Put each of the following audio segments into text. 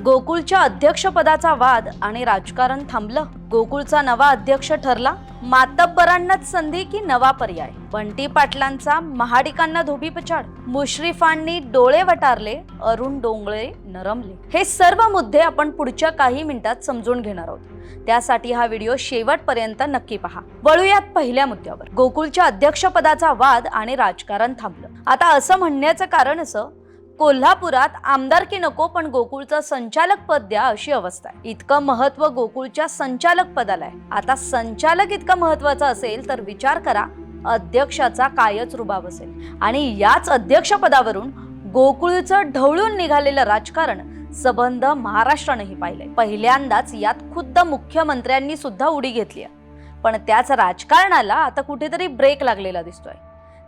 गोकुळच्या अध्यक्षपदाचा वाद आणि राजकारण थांबलं. गोकुळचा नवा अध्यक्ष ठरला. मातब्बरांनाच संधी की नवा पर्याय? बंटी पाटलांचा महाडिकांना धोबीपछाड मुश्रीफांनी डोळे वटारले अरुण डोंगळे नरमले. हे सर्व मुद्दे आपण पुढच्या काही मिनिटात समजून घेणार आहोत. त्यासाठी हा व्हिडिओ शेवटपर्यंत नक्की पहा. वळूयात पहिल्या मुद्द्यावर. गोकुळच्या अध्यक्षपदाचा वाद आणि राजकारण थांबलं. आता असं म्हणण्याचं कारण असं कोल्हापुरात आमदारकी नको पण गोकुळचं संचालक पद द्या अशी अवस्था आहे. इतकं महत्त्व गोकुळच्या संचालक पदाला आहे. आता संचालक इतकं महत्वाचं असेल तर विचार करा अध्यक्षाचा कायच रुबाब असेल. आणि याच अध्यक्षपदावरून गोकुळचं ढवळून निघालेलं राजकारण सबंध महाराष्ट्रानेही पाहिलंय. पहिल्यांदाच यात खुद्द मुख्यमंत्र्यांनी सुद्धा उडी घेतली आहे. पण त्याच राजकारणाला आता कुठेतरी ब्रेक लागलेला दिसतोय.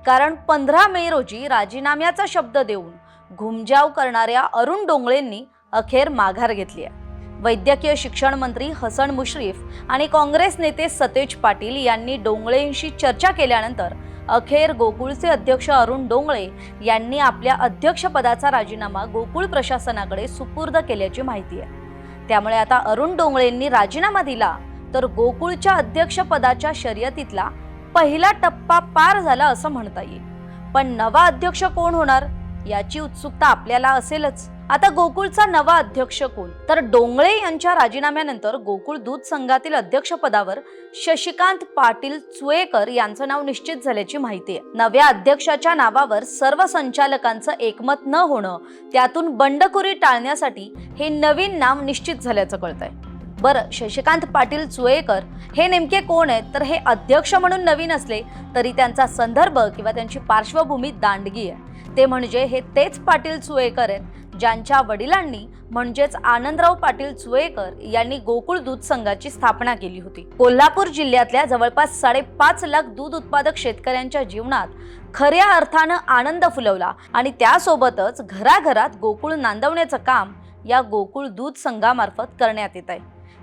कारण पंधरा मे रोजी राजीनाम्याचा शब्द देऊन घुमजाव करणाऱ्या अरुण डोंगळेंनी अखेर माघार घेतली आहे. वैद्यकीय शिक्षण मंत्री हसन मुश्रीफ आणि काँग्रेस नेते सतेज पाटील यांनी डोंगळेंशी चर्चा केल्यानंतर अखेर गोकुळचे अध्यक्ष अरुण डोंगळे यांनी आपल्या अध्यक्षपदाचा राजीनामा गोकुळ प्रशासनाकडे सुपूर्द केल्याची माहिती आहे. त्यामुळे आता अरुण डोंगळेंनी राजीनामा दिला तर गोकुळच्या अध्यक्षपदाच्या शर्यतीतला पहिला टप्पा पार झाला असं म्हणता येईल. पण नवा अध्यक्ष कोण होणार? याची उत्सुकता आपल्याला असेलच. आता गोकुळचा नवा अध्यक्ष कोण? तर डोंगळे यांच्या राजीनाम्यानंतर गोकुळ दूध संघातील अध्यक्षपदावर शशिकांत पाटील चुएकर यांचं नाव निश्चित झाल्याची माहिती आहे. नव्या अध्यक्षाच्या नावावर सर्व संचालकांचं एकमत न होणं त्यातून बंडखोरी टाळण्यासाठी हे नवीन नाव निश्चित झाल्याचं कळतंय. बरं शशिकांत पाटील चुएकर हे नेमके कोण आहेत? तर हे अध्यक्ष म्हणून नवीन असले तरी त्यांचा संदर्भ किंवा त्यांची पार्श्वभूमी दांडगी आहे. ते म्हणजे हे तेच पाटील चुएकर आहेत ज्यांच्या वडिलांनी म्हणजेच आनंदराव पाटील चुएकर यांनी गोकुळ दूध संघाची स्थापना केली होती. कोल्हापूर जिल्ह्यातल्या जवळपास साडेपाच लाख दूध उत्पादक शेतकऱ्यांच्या जीवनात खऱ्या अर्थानं आनंद फुलवला आणि त्यासोबतच घराघरात गोकुळ नांदवण्याचं काम या गोकुळ दूध संघामार्फत करण्यात येत आहे.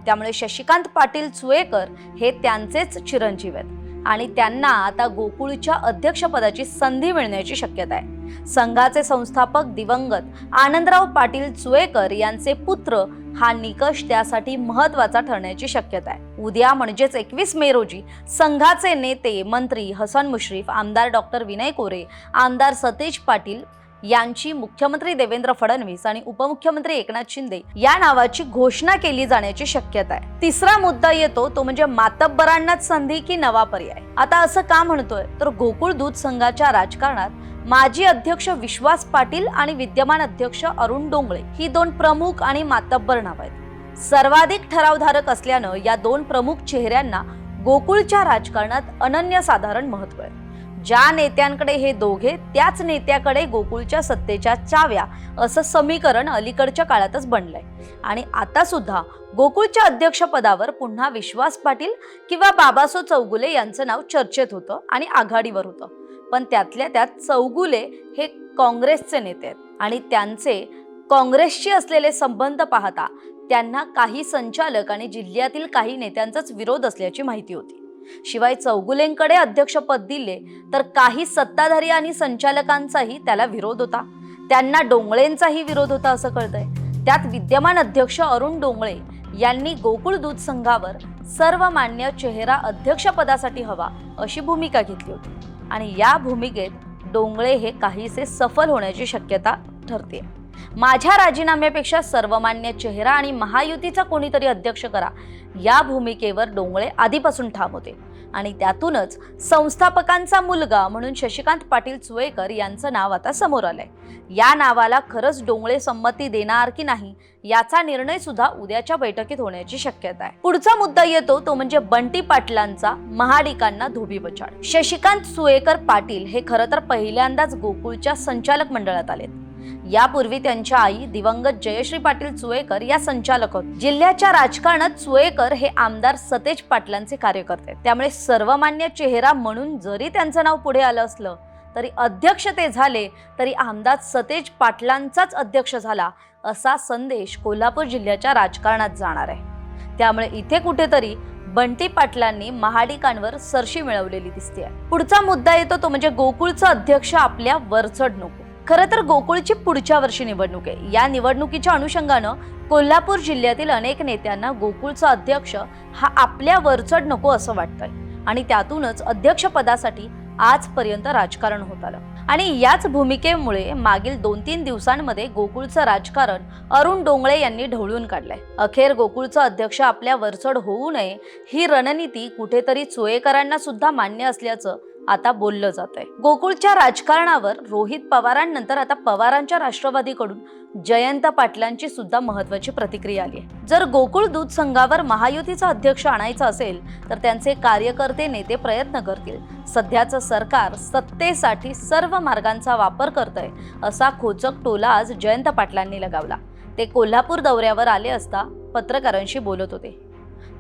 त्यामुळे शशिकांत पाटील चुएकर हे त्यांचेच चिरंजीव आहेत आणि त्यांना आता गोकुळच्या अध्यक्षपदाची संधी मिळण्याची शक्यता आहे. संघाचे संस्थापक दिवंगत आनंदराव पाटील चुएकर यांचे पुत्र हा निकष त्यासाठी महत्त्वाचा ठरण्याची शक्यता आहे. उद्या म्हणजेच एकवीस मे रोजी संघाचे नेते मंत्री हसन मुश्रीफ आमदार डॉक्टर विनय कोरे आमदार सतेज पाटील यांची मुख्यमंत्री देवेंद्र फडणवीस आणि उपमुख्यमंत्री एकनाथ शिंदे या नावाची घोषणा केली जाण्याची शक्यता आहे. तिसरा मुद्दा येतो तो म्हणजे मातब्बरांनाच संधी की नवा पर्याय? आता असं का म्हणतोय? तर गोकुळ दूध संघाच्या राजकारणात माजी अध्यक्ष विश्वास पाटील आणि विद्यमान अध्यक्ष अरुण डोंगळे ही दोन प्रमुख आणि मातब्बर नाव आहेत. सर्वाधिक ठरावधारक असल्यानं या दोन प्रमुख चेहऱ्यांना गोकुळच्या राजकारणात अनन्यसाधारण महत्त्व आहे. ज्या नेत्यांकडे हे दोघे त्याच नेत्याकडे गोकुळच्या सत्तेच्या चाव्या असं समीकरण अलीकडच्या काळातच बनलंय. आणि आता सुद्धा गोकुळच्या अध्यक्षपदावर पुन्हा विश्वास पाटील किंवा बाबासो चौगुले यांचं नाव चर्चेत होतं आणि आघाडीवर होतं. पण त्यातल्या त्यात चौगुले हे काँग्रेसचे नेते आहेत. आणि त्यांचे काँग्रेसशी असलेले संबंध पाहता त्यांना काही संचालक आणि जिल्ह्यातील काही नेत्यांचाच विरोध असल्याची माहिती होती. शिवाय चौगुलेंकडे अध्यक्षपद दिले तर काही सत्ताधारी आणि संचालकांचाही त्याला विरोध होता. त्यांना डोंगळेंचाही विरोध होता असं कळतंय. त्यात विद्यमान अध्यक्ष अरुण डोंगळे यांनी गोकुळ दूध संघावर सर्वमान्य चेहरा अध्यक्षपदासाठी हवा अशी भूमिका घेतली होती. आणि या भूमिकेत डोंगळे हे काहीसे सफल होण्याची शक्यता ठरते माझ्या राजीनाम्यापेक्षा सर्वमान्य चेहरा आणि महायुतीचा कोणीतरी अध्यक्ष करा या भूमिकेवर डोंगळे आधीपासून ठाम होते. आणि त्यातूनच संस्थापकांचा मुलगा म्हणून शशिकांत पाटील चुएकर यांचं नाव आता समोर आलंय. या नावाला खरंच डोंगळे संमती देणार की नाही याचा निर्णय सुद्धा उद्याच्या बैठकीत होण्याची शक्यता आहे. पुढचा मुद्दा येतो तो म्हणजे बंटी पाटलांचा महाडिकांना धोबी बचाड शशिकांत सुएकर पाटील हे खरं तर पहिल्यांदाच गोकुळच्या संचालक मंडळात आलेत. यापूर्वी त्यांच्या आई दिवंगत जयश्री पाटील चुएकर या संचालक होत. जिल्ह्याच्या राजकारणात चुएकर हे आमदार सतेज पाटलांचे कार्यकर्ते. त्यामुळे सर्वमान्य चेहरा म्हणून जरी त्यांचं नाव पुढे आलं असलं तरी अध्यक्ष ते झाले तरी आमदार सतेज पाटलांचाच अध्यक्ष झाला असा संदेश कोल्हापूर जिल्ह्याच्या राजकारणात जाणार आहे. त्यामुळे इथे कुठेतरी बंटी पाटलांनी महाडिकांवर सरशी मिळवलेली दिसते पुढचा मुद्दा येतो तो म्हणजे गोकुळचं अध्यक्ष आपल्या वरचढ नको खरं तर गोकुळची पुढच्या वर्षी निवडणूक आहे. या निवडणुकीच्या अनुषंगानं कोल्हापूर जिल्ह्यातील अनेक नेत्यांना गोकुळचा अध्यक्ष हा आपल्या वरचढ नको असं वाटतंय. आणि त्यातूनच अध्यक्षपदासाठी आजपर्यंत राजकारण होत आलं. आणि याच भूमिकेमुळे मागील दोन तीन दिवसांमध्ये गोकुळचं राजकारण अरुण डोंगळे यांनी ढवळून काढलंय. अखेर गोकुळचा अध्यक्ष आपल्या वरचढ होऊ नये ही रणनीती कुठेतरी चोयेकरांना सुद्धा मान्य असल्याचं आता बोललं जात आहे गोकुळच्या राजकारणावर रोहित पवारांनंतर आता पवारांच्या राष्ट्रवादीकडून जयंत पाटलांची सुद्धा महत्वाची प्रतिक्रिया आली आहे. जर गोकुळ दूध संघावर महायुतीचा अध्यक्ष आणायचा असेल तर त्यांचे कार्यकर्ते नेते प्रयत्न करतील. सध्याचं सरकार सत्तेसाठी सर्व मार्गांचा वापर करतंय असा खोचक टोला आज जयंत पाटलांनी लगावला. ते कोल्हापूर दौऱ्यावर आले असता पत्रकारांशी बोलत होते.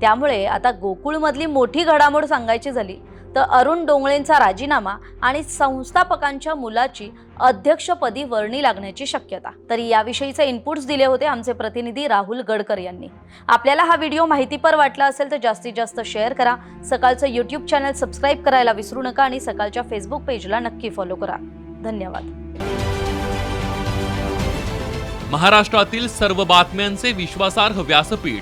त्यामुळे आता गोकुळमधली मोठी घडामोड सांगायची झाली तर अरुण डोंगळेंचा राजीनामा आणि संस्थापकांच्या मुलाची अध्यक्षपदी वर्णी लागण्याची शक्यता. तरी याविषयीचे इनपुट्स दिले होते आमचे प्रतिनिधी राहुल गडकर यांनी. आपल्याला हा व्हिडिओ माहितीपर वाटला असेल तर जास्तीत जास्त शेअर करा. सकाळचं यूट्यूब चॅनल सबस्क्राईब करायला विसरू नका आणि सकाळच्या फेसबुक पेजला नक्की फॉलो करा. धन्यवाद. महाराष्ट्रातील सर्व बातम्यांचे विश्वासार्ह व्यासपीठ.